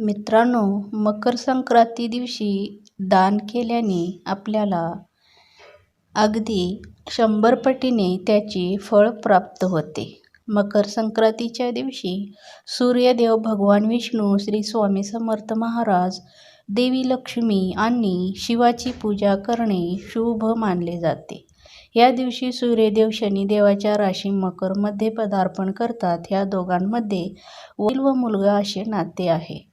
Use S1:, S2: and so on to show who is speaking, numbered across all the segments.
S1: मित्रांनो मकर संक्रांती दिवशी दान केल्याने आपल्याला अगदी शंभर पटीने त्याचे फळ प्राप्त होते. मकर संक्रांतीच्या दिवशी सूर्यदेव भगवान विष्णू श्री स्वामी समर्थ महाराज देवी लक्ष्मी आणि शिवाची पूजा करणे शुभ मानले जाते. या दिवशी सूर्यदेव शनिदेवाच्या राशी मकरमध्ये पदार्पण करतात. या दोघांमध्ये वडील व मुलगा असे नाते आहे.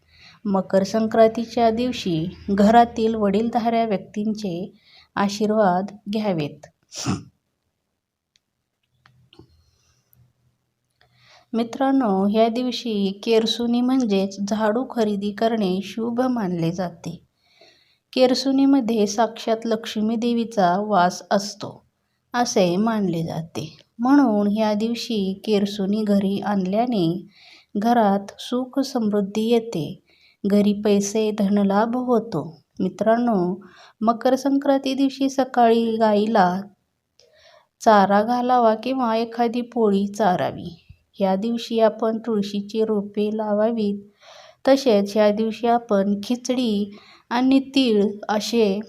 S1: मकर संक्रांतीच्या दिवशी घरातील वडीलधाऱ्या व्यक्तींचे आशीर्वाद घ्यावेत. मित्रांनो या दिवशी केरसुनी म्हणजेच झाडू खरेदी करणे शुभ मानले जाते. केरसुनीमध्ये साक्षात लक्ष्मी देवीचा वास असतो असे मानले जाते. म्हणून या दिवशी केरसुनी घरी आणल्याने घरात सुख समृद्धी येते. घरी पैसे धनलाभ होतो. मित्रांनो मकर संक्रांती दिवशी सकाळी गाईला चारा घालावा किंवा एखादी पोळी चारावी. या दिवशी आपण तुळशीची रोपे लावावीत. तसेच या दिवशी आपण खिचडी आणि तीळ असे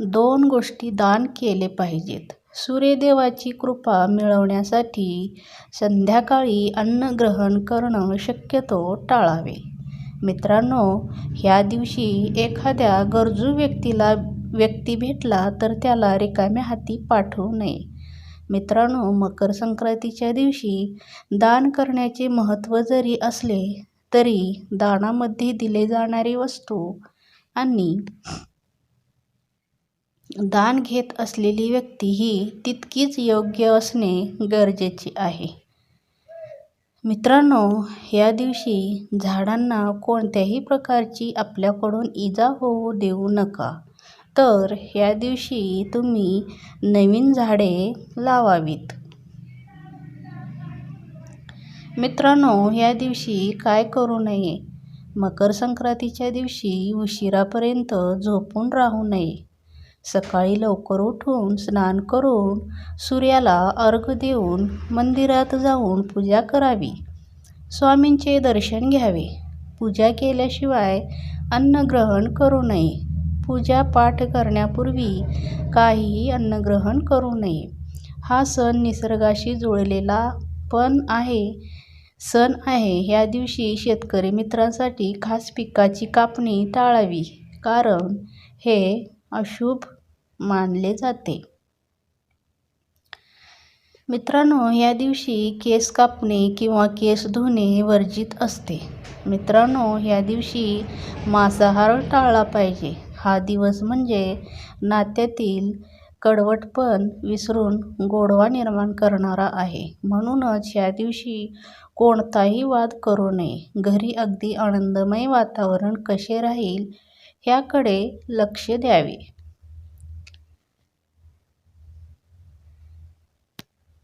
S1: दोन गोष्टी दान केले पाहिजेत. सूर्यदेवाची कृपा मिळवण्यासाठी संध्याकाळी अन्न ग्रहण करणं शक्यतो टाळावे. मित्रांनो ह्या दिवशी एखाद्या गरजू व्यक्तीला व्यक्ती भेटला तर त्याला रिकाम्या हाती पाठवू नये. मित्रांनो मकर संक्रांतीच्या दिवशी दान करण्याचे महत्त्व जरी असले तरी दानामध्ये दिले जाणारी वस्तू आणि दान घेत असलेली व्यक्ती ही तितकीच योग्य असणे गरजेचे आहे. मित्रांनो या दिवशी झाडांना कोणत्याही प्रकारची आपल्याकडून इजा होऊ देऊ नका. तर या दिवशी तुम्ही नवीन झाडे लावावीत. मित्रांनो या दिवशी काय करू नये? मकर संक्रांतीच्या दिवशी उशिरापर्यंत झोपून राहू नये. सकाळी लवकर उठून स्नान करून सूर्याला अर्घ देऊन मंदिरात जाऊन पूजा करावी. स्वामींचे दर्शन घ्यावे. पूजा केल्याशिवाय अन्नग्रहण करू नये. पूजा पाठ करण्यापूर्वी काहीही अन्नग्रहण करू नये. हा सण निसर्गाशी जुळलेला पण आहे. सण आहे या दिवशी शेतकरी मित्रांसाठी खास पिकाची कापणी टाळावी. कारण हे अशुभ मानले जाते. मित्रांनो या दिवशी केस कापणे किंवा केस धुणे वर्जित असते. मित्रांनो या दिवशी मांसाहार टाळला पाहिजे. हा दिवस म्हणजे नात्यातील कडवटपण विसरून गोडवा निर्माण करणारा आहे. म्हणूनच या दिवशी कोणताही वाद करू नये. घरी अगदी आनंदमय वातावरण कसे राहील ह्याकडे लक्ष द्यावे.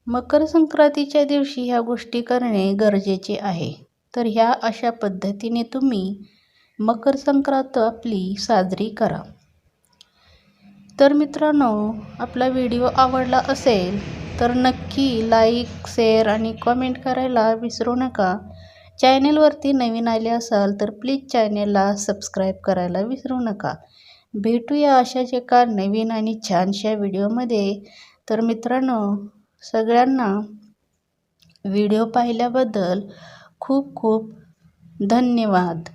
S1: मकर संक्रांतीच्या दिवशी ह्या गोष्टी करणे गरजेचे आहे. तर ह्या अशा पद्धतीने तुम्ही मकर संक्रांत आपली साजरी करा. तर मित्रांनो आपला व्हिडिओ आवडला असेल तर नक्की लाईक शेअर आणि कॉमेंट करायला विसरू नका. चॅनेलवरती नवीन आले असाल तर प्लीज चॅनेलला सबस्क्राईब करायला विसरू नका. भेटूया अशाच एका नवीन आणि छानशा व्हिडिओमध्ये. तर मित्रांनो सगळ्यांना व्हिडिओ पाहिल्याबद्दल खूप खूप धन्यवाद.